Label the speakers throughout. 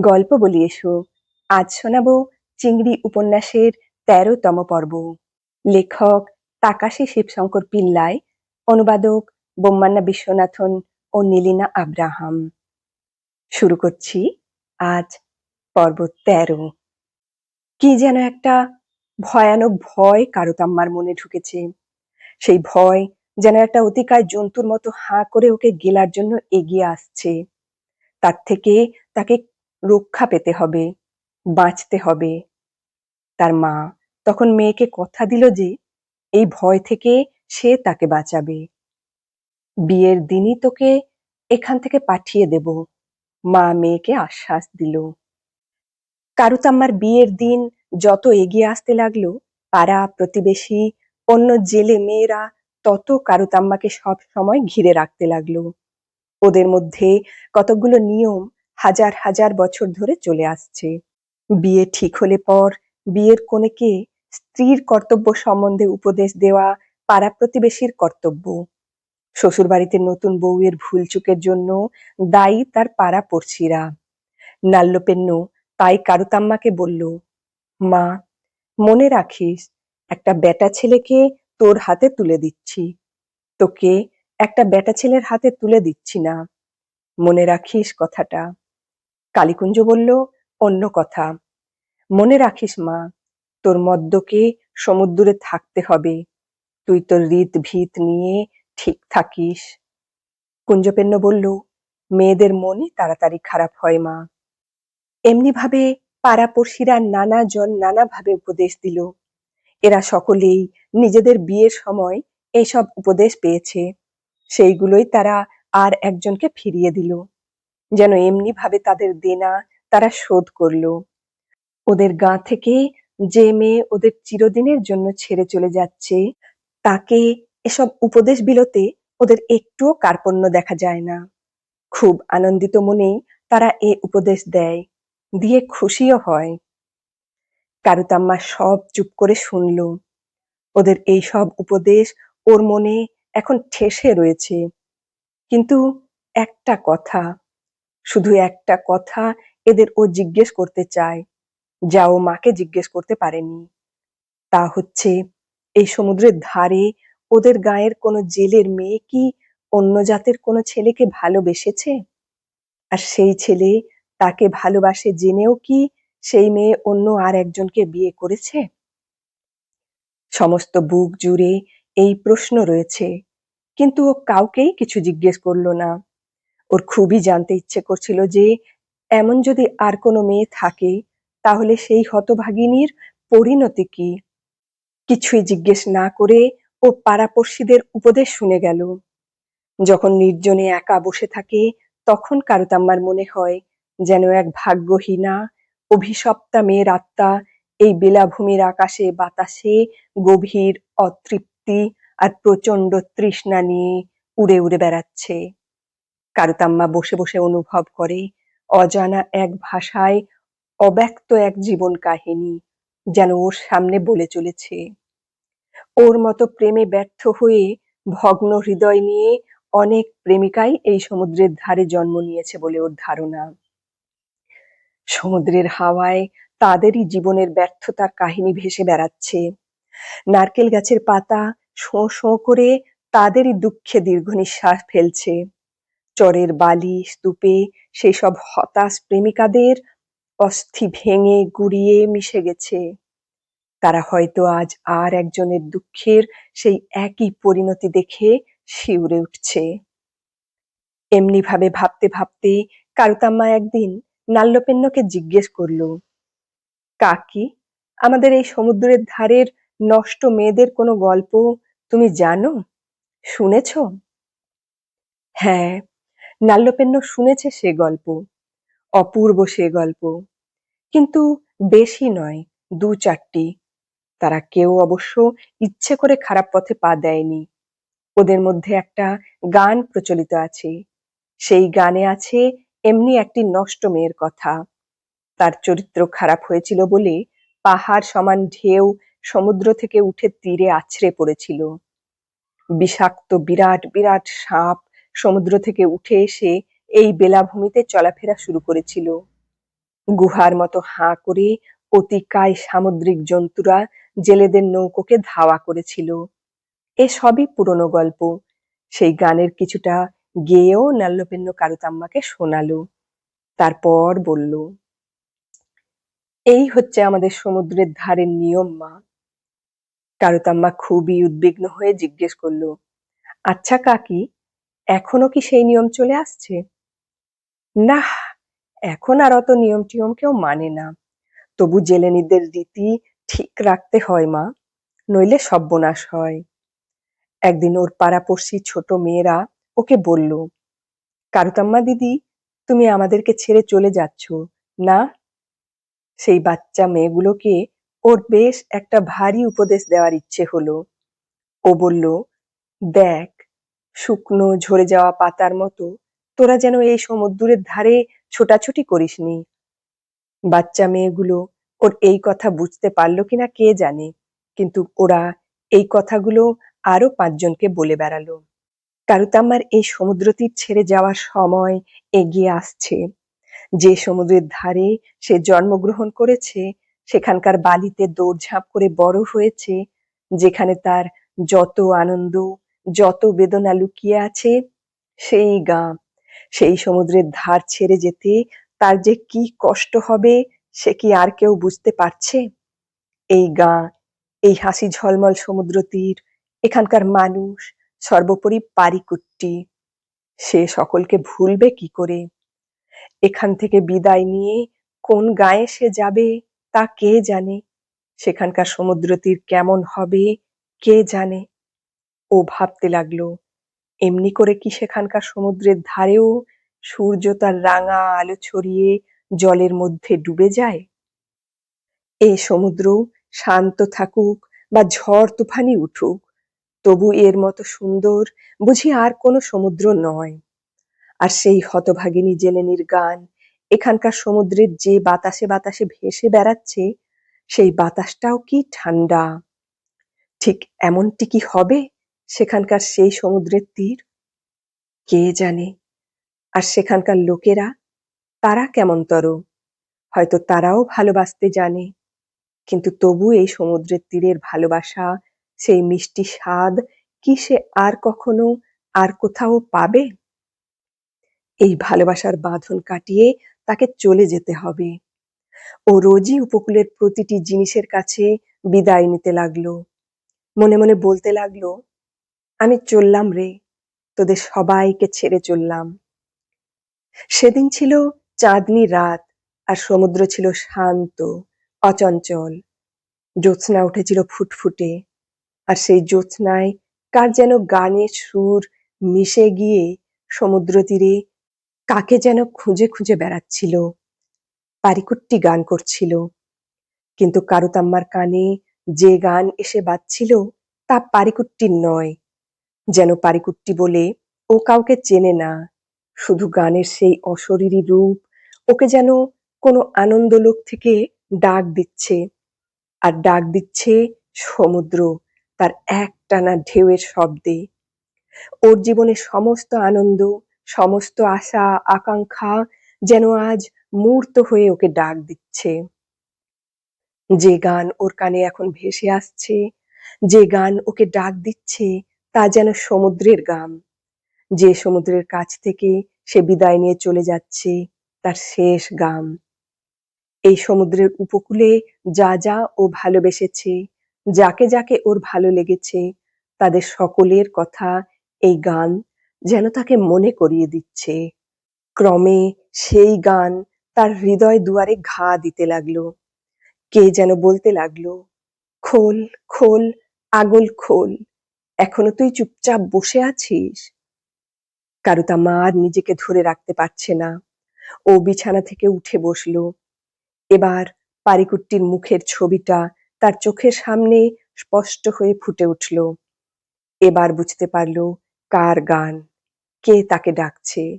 Speaker 1: গল্প বলি এসো। আজ শোনাবো চিংড়ি উপন্যাসের তেরোতম পর্ব। লেখক তাকাশি শিবশঙ্কর পিল্লাই, অনুবাদক বোম্মান্না বিশ্বনাথন ও নীলিনা আব্রাহাম। শুরু করছি আজ পর্ব তেরো। কি যেন একটা ভয়ানক ভয় কারুতাম্মার মনে ঢুকেছে। সেই ভয় যেন একটা অতিকায় জন্তুর মতো হাঁ করে ওকে গেলার জন্য এগিয়ে আসছে। তার থেকে তাকে রক্ষা পেতে হবে, বাঁচতে হবে। তার মা তখন মেয়েকে কথা দিল যে, এই ভয় থেকে সে তাকে বাঁচাবে। বিয়ের দিনই তোকে এখান থেকে পাঠিয়ে দেব, মা মেয়েকে আশ্বাস দিল। কারুতাম্মার বিয়ের দিন যত এগিয়ে আসতে লাগল, পাড়া, প্রতিবেশী, অন্য জেলে মেয়েরা তত কারুতাম্মাকে সব সময় ঘিরে রাখতে লাগল। ওদের মধ্যে কতকগুলো নিয়ম হাজার হাজার বছর ধরে চলে আসছে। বিয়ে ঠিক হলে পর বিয়ের কনেকে স্ত্রীর কর্তব্য সম্বন্ধে উপদেশ দেওয়া পাড়া প্রতিবেশীর কর্তব্য। শ্বশুরবাড়িতে নতুন বউয়ের ভুল চুকের জন্য দায়ী তার পাড়া পড়শিরা। নাল্যপেন্ন তাই কারুতাম্মাকে বলল, মা, মনে রাখিস, একটা বেটা ছেলেকে তোর হাতে তুলে দিচ্ছি। তোকে একটা বেটা ছেলের হাতে তুলে দিচ্ছি না। মনে রাখিস কথাটা। কালীকুঞ্জ বলল, অন্য কথা। মনে রাখিস মা, তোর মদ্যকে সমুদ্রে থাকতে হবে। তুই তোর রীত ভিত নিয়ে ঠিক থাকিস। কুঞ্জপেন্ন বলল, মেয়েদের মনই তাড়াতাড়ি খারাপ হয় মা। এমনি ভাবে পাড়াপড়শিরা নানা জন নানাভাবে উপদেশ দিল। এরা সকলেই নিজেদের বিয়ের সময় এইসব উপদেশ পেয়েছে। সেইগুলোই তারা আর একজনকে ফিরিয়ে দিল। যেন এমনি ভাবে তাদের দেনা তারা শোধ করল। ওদের গা থেকে যে মেয়ে ওদের চিরদিনের জন্য ছেড়ে চলে যাচ্ছে, তাকে এসব উপদেশ বিলোতে ওদের একটুও কার্পণ্য দেখা যায় না। খুব আনন্দিত মনেই তারা এ উপদেশ দেয়, দিয়ে খুশিও হয়। কারুতাম্মা সব চুপ করে শুনল। ওদের এই সব উপদেশ ওর মনে এখন ঠেসে রয়েছে। কিন্তু একটা কথা শুধু একটা কথা এদের ও জিজ্ঞেস করতে চায়, যা ও মাকে জিজ্ঞেস করতে পারেনি। তা হচ্ছে, এই সমুদ্রের ধারে ওদের গায়ের কোনো জেলের মেয়ে কি অন্য জাতের কোনো ছেলেকে ভালোবেসেছে? আর সেই ছেলে তাকে ভালোবাসে জেনেও কি সেই মেয়ে অন্য আর একজনকে বিয়ে করেছে? সমস্ত বুক জুড়ে এই প্রশ্ন রয়েছে, কিন্তু ও কাউকেই কিছু জিজ্ঞেস করল না। ওর খুবই জানতে ইচ্ছে করছিল যে, এমন যদি আর কোনো মেয়ে থাকে, তাহলে সেই হতভাগিনীর পরিণতি কি? কিছুই জিজ্ঞেস না করে ও পাড়াপড়শিদের উপদেশ শুনে গেল। যখন নির্জনে একা বসে থাকে, তখন কারুতাম্মার মনে হয় যেন এক ভাগ্যহীনা, অভিশপ্তা মেয়ের আত্মা এই বেলাভূমির আকাশে, বাতাসে গভীর অতৃপ্তি আর প্রচণ্ড তৃষ্ণা নিয়ে উড়ে উড়ে বেড়াচ্ছে। কারুতাম্মা বসে বসে অনুভব করে, অজানা এক ভাষায় অব্যক্ত এক জীবন কাহিনী যেন ওর সামনে বলে চলেছে। ওর মতো প্রেমে ব্যর্থ হয়ে ভগ্ন হৃদয় নিয়ে অনেক প্রেমিকাই এই সমুদ্রের ধারে জন্ম নিয়েছে বলে ওর ধারণা। সমুদ্রের হাওয়ায় তাদেরই জীবনের ব্যর্থতার কাহিনী ভেসে বেড়াচ্ছে। নারকেল গাছের পাতা শোঁ শোঁ করে তাদেরই দুঃখে দীর্ঘ নিঃশ্বাস ফেলছে। চরের বালি স্তূপে সেই সব হতাশ প্রেমিকাদের অস্থি ভেঙে গুড়িয়ে মিশে গেছে। তারা হয়তো আজ আর একজনের দুঃখের সেই একই পরিণতি দেখে শিউরে উঠছে। এমনি ভাবে ভাবতে ভাবতে কারুতাম্মা একদিন নাল্যপেন্নকে জিজ্ঞেস করল, কাকি, আমাদের এই সমুদ্রের ধারের নষ্ট মেয়েদের কোনো গল্প তুমি জানো? শুনেছ? হ্যাঁ নাল্যপেন্ন শুনেছে সে গল্প, অপূর্ব সে গল্প। কিন্তু বেশি নয়, দু চারটি। তারা কেউ অবশ্য ইচ্ছে করে খারাপ পথে পা দেয়নি। ওদের মধ্যে একটা গান প্রচলিত আছে। সেই গানে আছে এমনি একটি নষ্ট মেয়ের কথা। তার চরিত্র খারাপ হয়েছিল বলে পাহাড় সমান ঢেউ সমুদ্র থেকে উঠে তীরে আছড়ে পড়েছিল। বিষাক্ত বিরাট বিরাট সাপ সমুদ্র থেকে উঠে এসে এই বেলাভূমিতে চলাফেরা শুরু করেছিল। গুহার মতো হাঁ করে অতিকায় সামুদ্রিক জন্তুরা জেলেদের নৌকোকে ধাওয়া করেছিল। এ সবই পুরনো গল্প। সেই গানের কিছুটা গেয়েও নাল্যপেন্ন কারুতাম্মাকে শোনালো। তারপর বলল, এই হচ্ছে আমাদের সমুদ্রের ধারের নিয়ম, মা। কারুতাম্মা খুবই উদ্বিগ্ন হয়ে জিজ্ঞেস করল আচ্ছা কাকি এখনও কি সেই নিয়ম চলে আসছে? না এখন আর অত নিয়ম টিয়ম কেউ মানে না। তবু জেলেনিদের রীতি ঠিক রাখতে হয়, মা, নইলে সর্বনাশ হয়। একদিন ওর পাড়াপড়শি ছোট মেয়েরা ওকে বলল কারুতাম্মা দিদি, তুমি আমাদেরকে ছেড়ে চলে যাচ্ছ, না? সেই বাচ্চা মেয়েগুলোকে ওর বেশ একটা ভারী উপদেশ দেওয়ার ইচ্ছে হলো। ও বলল, দেখ শুকনো ঝরে যাওয়া পাতার মতো। তোরা যেন এই সমুদ্রের ধারে ছোটাছুটি করিসনি বাচ্চা মেয়েগুলো ওর এই কথা বুঝতে পারল কিনা কে জানে, কিন্তু ওরা এই কথাগুলো আরও পাঁচজনকে বলে বেড়ালো। কারুতাম্মার এই সমুদ্র তীর ছেড়ে যাওয়ার সময় এগিয়ে আসছে। যে সমুদ্রের ধারে সে জন্মগ্রহণ করেছে, সেখানকার বালিতে দৌড়ঝাঁপ করে বড় হয়েছে, যেখানে তার যত আনন্দ যত বেদনা লুকিয়ে আছে, সেই গা, সেই সমুদ্রের ধার ছেড়ে যেতে তার যে কি কষ্ট হবে, সে কি আর কেউ বুঝতে পারছে? এই গা, এই হাসি ঝলমল সমুদ্র তীর, এখানকার মানুষ, সর্বোপরি পারিকুট্টি, সে সকলকে ভুলবে কি করে? এখান থেকে বিদায় নিয়ে কোন গায়ে সে যাবে, তা কে জানে? সেখানকার সমুদ্র তীর কেমন হবে, কে জানে? ও ভাবতে লাগল, এমনি করে কি সেখানকার সমুদ্রের ধারেও সূর্য তার রাঙা আলো ছড়িয়ে জলের মধ্যে ডুবে যায়? এই সমুদ্র শান্ত থাকুক বা ঝড় তুফানি উঠুক, তবু এর মতো সুন্দর বুঝি আর কোনো সমুদ্র নয়। আর সেই হতভাগিনী জেলেনির গান এখানকার সমুদ্রের যে বাতাসে বাতাসে ভেসে বেড়াচ্ছে, সেই বাতাসটাও কি ঠান্ডা ঠিক এমনটি কি হবে? সেখানকার সেই সমুদ্রের তীর? কে জানে? আর সেখানকার লোকেরা? তারা কেমনতর? হয়তো তারাও ভালোবাসতে জানে। কিন্তু তবু এই সমুদ্রের তীরের ভালোবাসা, সেই মিষ্টি স্বাদ কি সে আর কখনো আর কোথাও পাবে? এই ভালোবাসার বাঁধন কাটিয়ে তাকে চলে যেতে হবে। ও রোজই উপকূলের প্রতিটি জিনিসের কাছে বিদায় নিতে লাগল। মনে মনে বলতে লাগল আমি চললাম রে, তোদের সবাইকে ছেড়ে চললাম। সেদিন ছিল চাঁদনি রাত আর সমুদ্র ছিল শান্ত, অচঞ্চল। জ্যোৎস্না উঠেছিল ফুটফুটে আর সেই জ্যোৎস্নায় কার যেন গানের সুর মিশে গিয়ে সমুদ্র তীরে কাকে যেন খুঁজে খুঁজে বেড়াচ্ছিল। পারিকুট্টি গান করছিল, কিন্তু কারুতাম্মার কানে যে গান এসে বাজছিল তা পারিকুট্টির নয় যেন পারিকুট্টি বলে ও কাউকে চেনে না। শুধু গানের সেই অশরীরী রূপ ওকে যেন কোনো আনন্দলোক থেকে ডাক দিচ্ছে। আর ডাক দিচ্ছে সমুদ্র, তার একটানা ঢেউয়ের শব্দে। ওর জীবনে সমস্ত আনন্দ, সমস্ত আশা, আকাঙ্ক্ষা যেন আজ মূর্ত হয়ে ওকে ডাক দিচ্ছে। যে গান ওর কানে এখন ভেসে আসছে, যে গান ওকে ডাক দিচ্ছে তা যেন সমুদ্রের গান যে সমুদ্রের কাছ থেকে সে বিদায় নিয়ে চলে যাচ্ছে, তার শেষ গান এই সমুদ্রের উপকূলে যা যা ও ভালোবেসেছে, যাকে যাকে ওর ভালো লেগেছে, তাদের সকলের কথা এই গান যেন তাকে মনে করিয়ে দিচ্ছে। ক্রমে সেই গান তার হৃদয় দুয়ারে ঘা দিতে লাগল। কে যেন বলতে লাগল, খোল খোল, আগল খোল এখনও তুই চুপচাপ বসে আছিস? কারুতাম্মা আর নিজেকে ধরে রাখতে পারছে না। ও বিছানা থেকে উঠে বসল। এবার পারিকুট্টির মুখের ছবিটা তার চোখের সামনে স্পষ্ট হয়ে ফুটে উঠল। এবার বুঝতে পারল কার গান, কে তাকে ডাকছে।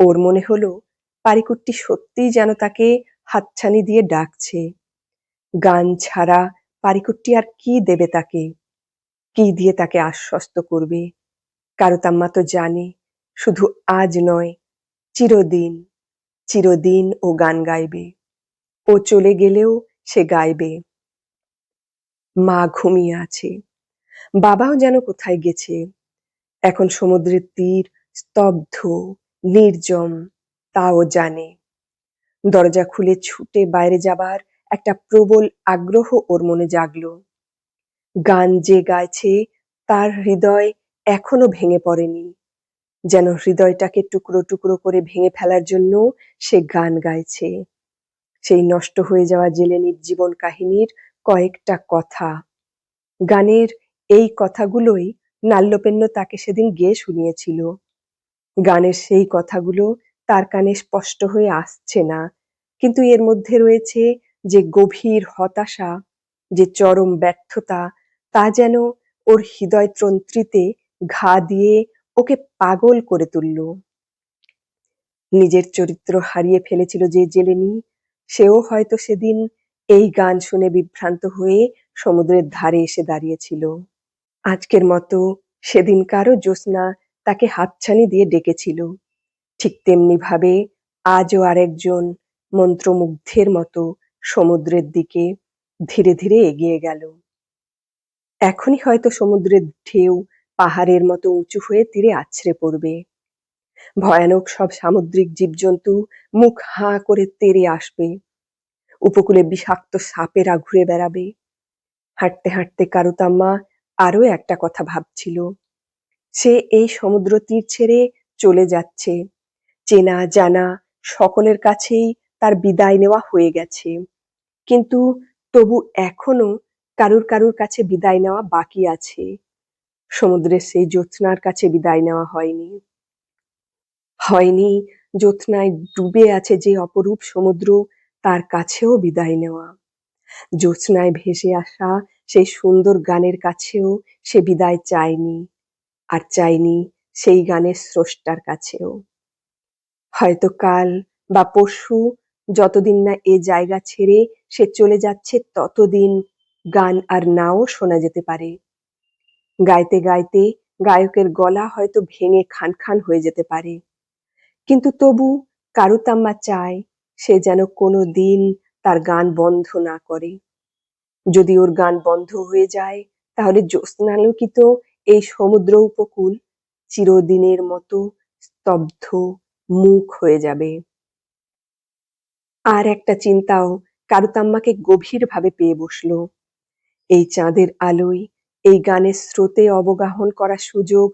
Speaker 1: ওর মনে হলো পারিকুট্টি সত্যিই যেন তাকে হাতছানি দিয়ে ডাকছে। গান ছাড়া পারিকুট্টি আর কি দেবে তাকে? কি দিয়ে তাকে আশ্বস্ত করবে? কারুতাম্মা তো জানে, শুধু আজ নয়, চিরদিন চিরদিন ও গান গাইবে। ও চলে গেলেও সে গাইবে। মা ঘুমিয়ে আছে। বাবাও যেন কোথায় গেছে? এখন সমুদ্রের তীর স্তব্ধ, নির্জম, তাও জানে। দরজা খুলে ছুটে বাইরে যাবার একটা প্রবল আগ্রহ ওর মনে জাগলো। গান যে গাইছে, তার হৃদয় এখনও ভেঙে পড়েনি। যেন হৃদয়টাকে টুকরো টুকরো করে ভেঙে ফেলার জন্য সে গান গাইছে। সেই নষ্ট হয়ে যাওয়া জেলেনির জীবন কাহিনীর কয়েকটা কথা। গানের এই কথাগুলোই নাল্যপেন্ন তাকে সেদিন গেয়ে শুনিয়েছিল। গানের সেই কথাগুলো তার কানে স্পষ্ট হয়ে আসছে না, কিন্তু এর মধ্যে রয়েছে যে গভীর হতাশা, যে চরম ব্যর্থতা তা যেন ওর হৃদয় তন্ত্রীতে ঘা দিয়ে ওকে পাগল করে তুলল। নিজের চরিত্র হারিয়ে ফেলেছিল যে জেলেনি, সেও হয়তো সেদিন এই গান শুনে বিভ্রান্ত হয়ে সমুদ্রের ধারে এসে দাঁড়িয়েছিল। আজকের মতো সেদিনকারও জ্যোৎস্না তাকে হাতছানি দিয়ে ডেকেছিল। ঠিক তেমনি ভাবে আজও আরেকজন মন্ত্রমুগ্ধের মতো সমুদ্রের দিকে ধীরে ধীরে এগিয়ে গেল। এখনই হয়তো সমুদ্রের ঢেউ পাহাড়ের মতো উঁচু হয়ে তীরে আছড়ে পড়বে। ভয়ানক সব সামুদ্রিক জীবজন্তু মুখ হাঁ করে তেরে আসবে। উপকূলে বিষাক্ত সাপেরা ঘুরে বেড়াবে। হাঁটতে হাঁটতে কারুতাম্মা আরও একটা কথা ভাবছিল। সে এই সমুদ্র তীর ছেড়ে চলে যাচ্ছে। চেনা জানা সকলের কাছেই তার বিদায় নেওয়া হয়ে গেছে। কিন্তু তবু এখনও কারুর কারুর কাছে বিদায় নেওয়া বাকি আছে। সমুদ্রের সেই জ্যোৎস্নার কাছে বিদায় নেওয়া হয়নি। হয়নি জ্যোৎস্নায় ডুবে আছে যে অপরূপ সমুদ্র, তার কাছেও বিদায় নেওয়া। জ্যোৎস্নায় ভেসে আসা সেই সুন্দর গানের কাছেও সে বিদায় চায়নি, আর চায়নি সেই গানের স্রষ্টার কাছেও। হয়তো কাল বা পরশু যতদিন না এ জায়গা ছেড়ে সে চলে যাচ্ছে, ততদিন গান আর নাও শোনা যেতে পারে। গাইতে গাইতে গায়কের গলা হয়তো ভেঙে খান খান হয়ে যেতে পারে। কিন্তু তবু কারুতাম্মা চায় সে যেন কোনো দিন তার গান বন্ধ না করে। যদি ওর গান বন্ধ হয়ে যায়, তাহলে জ্যোৎস্নালোকিত এই সমুদ্র উপকূল চিরদিনের মতো স্তব্ধ মুখ হয়ে যাবে। আর একটা চিন্তাও কারুতাম্মাকে গভীরভাবে পেয়ে বসল। এই চাঁদের আলোয় এই গানের স্রোতে অবগাহন করার সুযোগ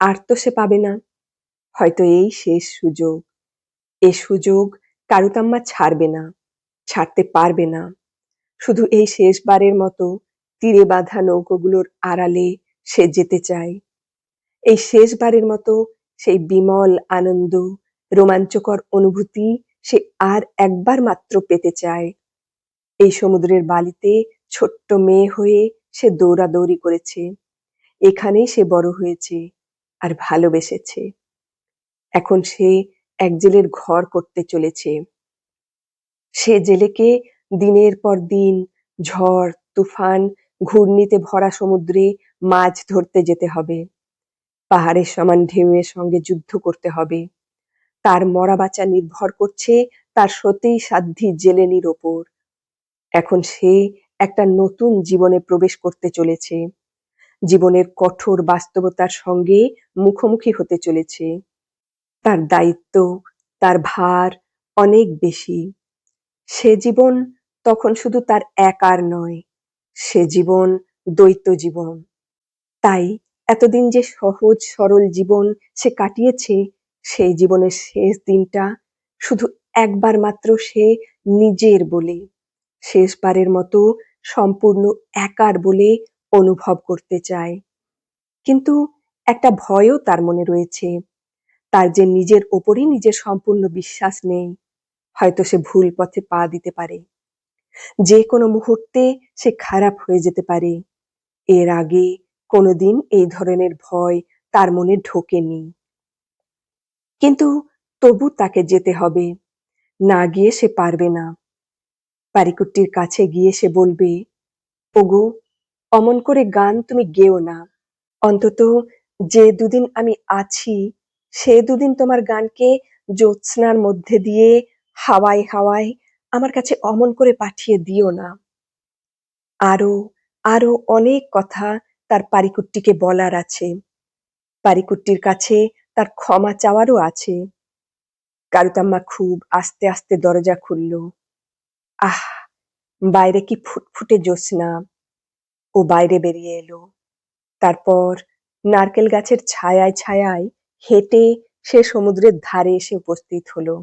Speaker 1: আর তো সে পাবে না। হয়তো এই শেষ সুযোগ। এ সুযোগ কারুতাম্মা ছাড়বে না, ছাড়তে পারবে না। শুধু এই শেষবারের মতো তীরে বাঁধা নৌকোগুলোর আড়ালে সে যেতে চায়। এই শেষবারের মতো সেই বিমল আনন্দ, রোমাঞ্চকর অনুভূতি সে আর একবার মাত্র পেতে চায়। এই সমুদ্রের বালিতে ছোট্ট মেয়ে হয়ে সে দৌড়াদৌড়ি করেছে। এখানেই সে বড় হয়েছে আর ভালোবেসেছে। এখন সে এক জেলের ঘর করতে চলেছে। সে জেলেকে দিনের পর দিন ঝড়, তুফান, ঘূর্ণিতে ভরা সমুদ্রে মাছ ধরতে যেতে হবে। পাহাড়ের সমান ঢেউয়ের সঙ্গে যুদ্ধ করতে হবে। তার মরা বাঁচা নির্ভর করছে তার সতেই সাধ্যি জেলেনির ওপর। এখন সে একটা নতুন জীবনে প্রবেশ করতে চলেছে। জীবনের কঠোর বাস্তবতার সঙ্গে মুখোমুখি হতে চলেছে। তার দায়িত্ব, তার ভার অনেক বেশি। সে জীবন তখন শুধু তার একার নয়, সে জীবন দ্বৈত জীবন। তাই এতদিন যে সহজ সরল জীবন সে কাটিয়েছে, সেই জীবনের শেষ দিনটা শুধু একবার মাত্র সে নিজের বলে, শেষবারের মতো সম্পূর্ণ একার বলে অনুভব করতে চায়। কিন্তু একটা ভয়ও তার মনে রয়েছে। তার যে নিজের ওপরই নিজের সম্পূর্ণ বিশ্বাস নেই, হয়তো সে ভুল পথে পা দিতে পারে। যে কোনো মুহূর্তে সে খারাপ হয়ে যেতে পারে। এর আগে কোনোদিন এই ধরনের ভয় তার মনে ঢোকেনি। কিন্তু তবু তাকে যেতে হবে। না গিয়ে সে পারবে না। পারিকুট্টির কাছে গিয়ে সে বলবে, ওগো, অমন করে গান তুমি গেও না। অন্তত যে দুদিন আমি আছি, সে দুদিন তোমার গানকে জ্যোৎস্নার মধ্যে দিয়ে হাওয়ায় হাওয়ায় আমার কাছে অমন করে পাঠিয়ে দিও না। আরও আরও অনেক কথা তার পারিকুট্টিকে বলার আছে। পারিকুট্টির কাছে তার ক্ষমা চাওয়ারও আছে। কারুতাম্মা খুব আস্তে আস্তে দরজা খুলল। আহ, বাইরে কি ফুটফুটে জ্যোৎস্না ও বাইরে বেরিয়ে এলো। তারপর নারকেল গাছের ছায়ায় ছায়ায় হেঁটে সে সমুদ্রের ধারে এসে উপস্থিত হলো।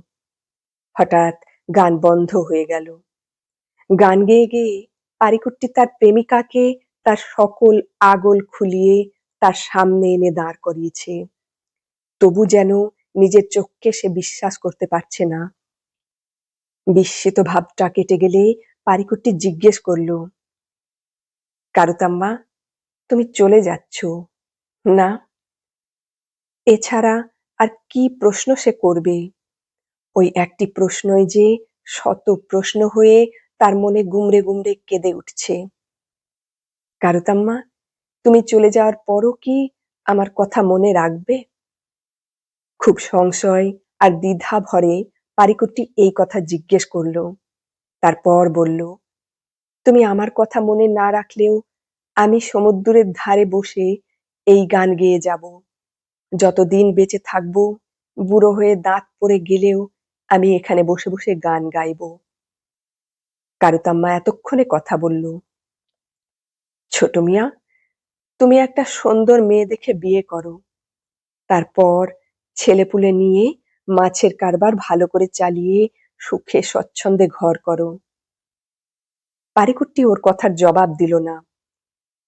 Speaker 1: হঠাৎ গান বন্ধ হয়ে গেল। গান গেয়ে গেয়ে পারিকুট্টি তার প্রেমিকাকে তার সকল আগল খুলিয়ে তার সামনে এনে দাঁড় করিয়েছে। তবু যেন নিজের চোখকে সে বিশ্বাস করতে পারছে না। বিস্মিত ভাবটা কেটে গেলে পারিকুট্টি জিজ্ঞেস করল, কারুতাম্মা, তুমি চলে যাচ্ছ? না। এছাড়া আর কি প্রশ্ন সে করবে? ওই একটি প্রশ্নই যে শত প্রশ্ন হয়ে তার মনে গুমড়ে গুমড়ে কেঁদে উঠছে। কারুতাম্মা, তুমি চলে যাওয়ার পরও কি আমার কথা মনে রাখবে? খুব সংশয় আর দ্বিধা ভরে পারিকুট্টি এই কথা জিজ্ঞেস করল। তারপর বলল, তুমি আমার কথা মনে না রাখলেও আমি সমুদ্রের ধারে বসে এই গান গেয়ে যাব। যতদিন বেঁচে থাকব, বুড়ো হয়ে দাঁত পড়ে গেলেও আমি এখানে বসে বসে গান গাইব। কারুতাম্মা এতক্ষণে কথা বলল, ছোট মিয়া, তুমি একটা সুন্দর মেয়ে দেখে বিয়ে করো। তারপর ছেলেপুলে নিয়ে মাছের কারবার ভালো করে চালিয়ে সুখে স্বচ্ছন্দে ঘর করো। পারিকুট্টি ওর কথার জবাব দিল না।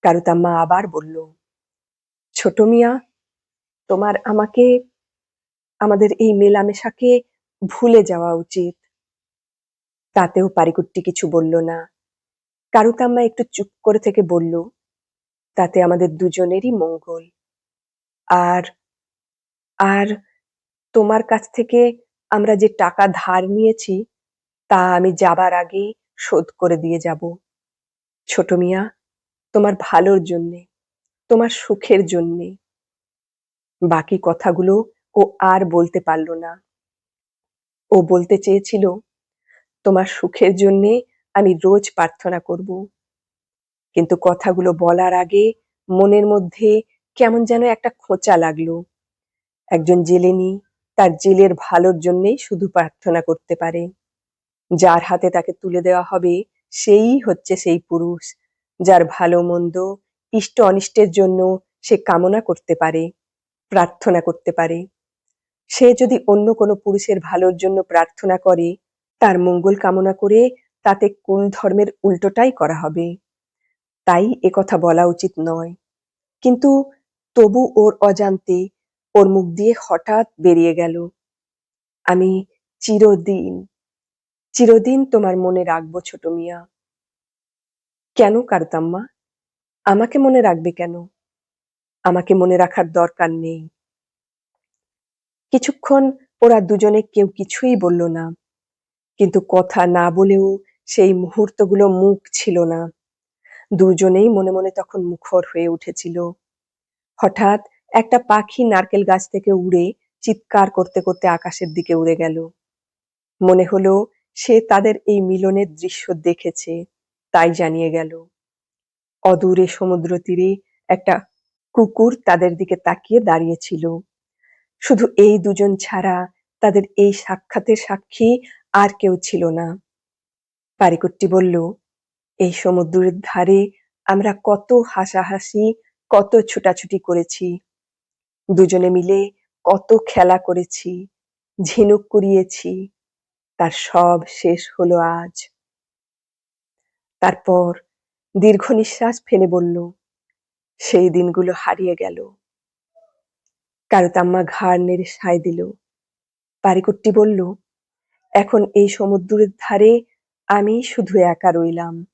Speaker 1: কারুতাম্মা আবার বলল, ছোট মিয়া, তোমার আমাকে, আমাদের এই মেলামেশাকে ভুলে যাওয়া উচিত। তাতেও পারিকুট্টি কিছু বলল না। কারুতাম্মা একটু চুপ করে থেকে বলল, তাতে আমাদের দুজনেরই মঙ্গল। আর আর তোমার কাছ থেকে আমরা যে টাকা ধার নিয়েছি, তা আমি যাবার আগে শোধ করে দিয়ে যাব। ছোট মিয়া, তোমার ভালোর জন্যে, তোমার সুখের জন্যে। বাকি কথাগুলো ও আর বলতে পারল না। ও বলতে চেয়েছিল, তোমার সুখের জন্যে আমি রোজ প্রার্থনা করব। কিন্তু কথাগুলো বলার আগে মনের মধ্যে কেমন যেন একটা খোঁচা লাগল। একজন জেলেনি তার জেলের ভালোর জন্যেই শুধু প্রার্থনা করতে পারে। যার হাতে তাকে তুলে দেওয়া হবে, সেই হচ্ছে সেই পুরুষ, যার ভালো মন্দ, ইষ্ট অনিষ্টের জন্য সে কামনা করতে পারে, প্রার্থনা করতে পারে। সে যদি অন্য কোনো পুরুষের ভালোর জন্য প্রার্থনা করে, তার মঙ্গল কামনা করে তাতে কুল ধর্মের উল্টোটাই করা হবে। তাই কথা বলা উচিত নয়। কিন্তু তবু ওর অজান্তে ওর মুখ দিয়ে হঠাৎ বেরিয়ে গেল। আমি চিরদিন চিরদিন তোমার মনে রাখব ছোট মিয়া। কেন কারতাম্মা? আমাকে মনে রাখবে কেন? আমাকে মনে রাখার দরকার নেই। কিছুক্ষণ ওরা দুজনে কেউ কিছুই বলল না, কিন্তু কথা না বলেও সেই মুহূর্তগুলো মুখ ছিল না। দুজনেই মনে মনে তখন মুখর হয়ে উঠেছিল। হঠাৎ একটা পাখি নারকেল গাছ থেকে উড়ে চিৎকার করতে করতে আকাশের দিকে উড়ে গেল। মনে হলো সে তাদের এই মিলনের দৃশ্য দেখেছে, তাই জানিয়ে গেল। অদূরে সমুদ্র তীরে একটা কুকুর তাদের দিকে তাকিয়ে দাঁড়িয়েছিল। শুধু এই দুজন ছাড়া তাদের এই সাক্ষাতের সাক্ষী আর কেউ ছিল না। পারিকুট্টি বলল, এই সমুদ্রের ধারে আমরা কত হাসাহাসি, কত ছুটাছুটি করেছি। দুজনে মিলে কত খেলা করেছি, ঝিনুক কুড়িয়েছি, তার সব শেষ হলো আজ। তারপর দীর্ঘ নিঃশ্বাস ফেলে বলল, সেই দিনগুলো হারিয়ে গেল। কারুতাম্মা ঘাড় নেড়ে সায় দিল। পারিকুট্টি বলল, এখন এই সমুদ্রের ধারে আমি শুধু একা রইলাম।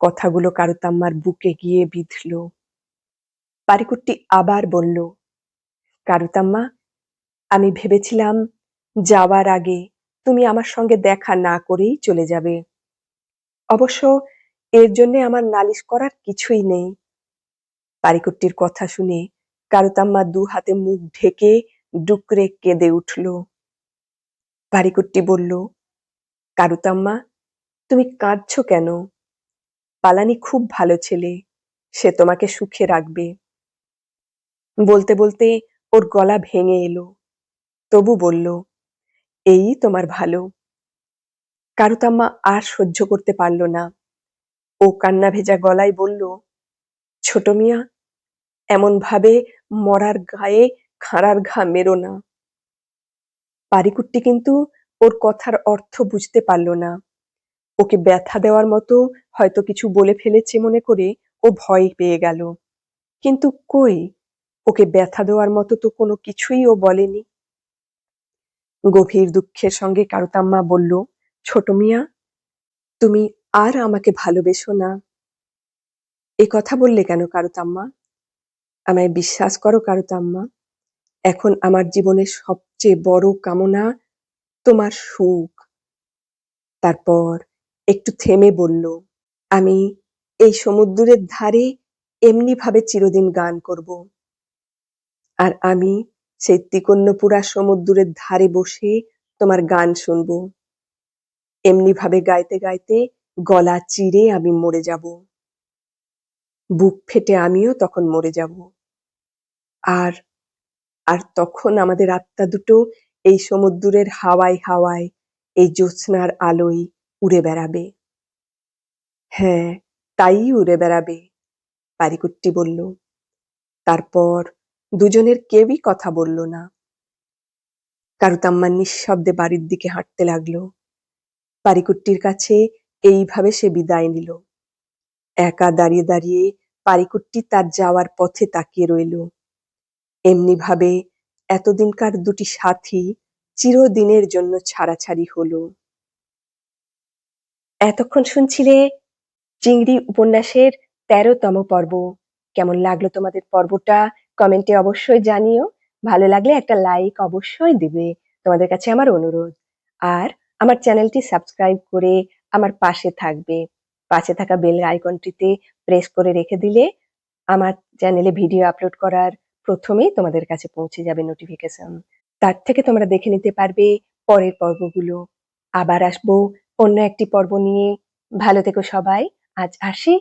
Speaker 1: কথাগুলো কারুতাম্মার বুকে গিয়ে বিঁধল। পারিকুট্টি আবার বলল কারুতাম্মা, আমি ভেবেছিলাম যাওয়ার আগে তুমি আমার সঙ্গে দেখা না করেই চলে যাবে। অবশ্য এর জন্য আমার নালিশ করার কিছুই নেই। পারিকুট্টির কথা শুনে কারুতাম্মা দু হাতে মুখ ঢেকে ডুকরে কেঁদে উঠল। পারিকুট্টি বলল, কারুতাম্মা, তুমি কাঁদছো কেন? পালানি খুব ভালো ছেলে, সে তোমাকে সুখে রাখবে। বলতে বলতে ওর গলা ভেঙে এলো। তবু বলল, এই তোমার ভালো। কারুতাম্মা আর সহ্য করতে পারল না। ও কান্না ভেজা গলায় বলল, ছোট মিয়া এমন ভাবে মরার গায়ে খাঁড়ার ঘা মেরো না। পারিকুট্টি কিন্তু ওর কথার অর্থ বুঝতে পারল না। ওকে ব্যথা দেওয়ার মতো হয়তো কিছু বলে ফেলেছে মনে করে ও ভয় পেয়ে গেল। কিন্তু কই ওকে ব্যথা দেওয়ার মতো তো কোনো কিছুই ও বলেনি। গভীর দুঃখের সঙ্গে কারুতাম্মা বলল, ছোট মিয়া, তুমি আর আমাকে ভালোবেসো না। এ কথা বললে কেন কারুতাম্মা? আমায় বিশ্বাস করো কারুতাম্মা, এখন আমার জীবনের সবচেয়ে বড় কামনা তোমার সুখ। তারপর একটু থেমে বলল, আমি এই সমুদ্রের ধারে এমনি ভাবে চিরদিন গান করব। আর আমি সেই তিকন্যপুরা সমুদ্রের ধারে বসে তোমার গান শুনব। এমনি ভাবে গাইতে গাইতে গলা চিরে আমি মরে যাব। বুক ফেটে আমিও তখন মরে যাব। আর আর তখন আমাদের আত্মা দুটো এই সমুদ্রের হাওয়ায় হাওয়ায় এই জ্যোৎস্নার আলোয় উড়ে বেড়াবে। হ্যাঁ তাই উড়ে বেড়াবে পারিকুট্টি বলল। তারপর দুজনের কেউই কথা বলল না। কারুতাম্মা নিঃশব্দে বাড়ির দিকে হাঁটতে লাগল। পারিকুট্টির কাছে এইভাবে সে বিদায় নিল। একা দাঁড়িয়ে দাঁড়িয়ে পারিকুট্টি তার যাওয়ার পথে তাকিয়ে রইল। এমনি ভাবে এতদিনকার দুটি সাথী চিরদিনের জন্য ছাড়াছাড়ি হলো। এতক্ষণ শুনছিলে চিংড়ি উপন্যাসের তেরোতম পর্ব। কেমন লাগল তোমাদের পর্বটা? কমেন্টে অবশ্যই জানিও। ভালো লাগলে একটা লাইক অবশ্যই দিবে তোমাদের কাছে আমার অনুরোধ। আর আমার চ্যানেলটি সাবস্ক্রাইব করে আমার পাশে থাকবে। পাশে থাকা বেল আইকনটিতে প্রেস করে রেখে দিলে আমার চ্যানেলে ভিডিও আপলোড করার প্রথমেই তোমাদের কাছে পৌঁছে যাবে নোটিফিকেশন তার থেকে তোমরা দেখে নিতে পারবে পরের পর্বগুলো। আবার আসব অন্য একটি পর্ব নিয়ে। ভালো থেকো সবাই। আজ আসি।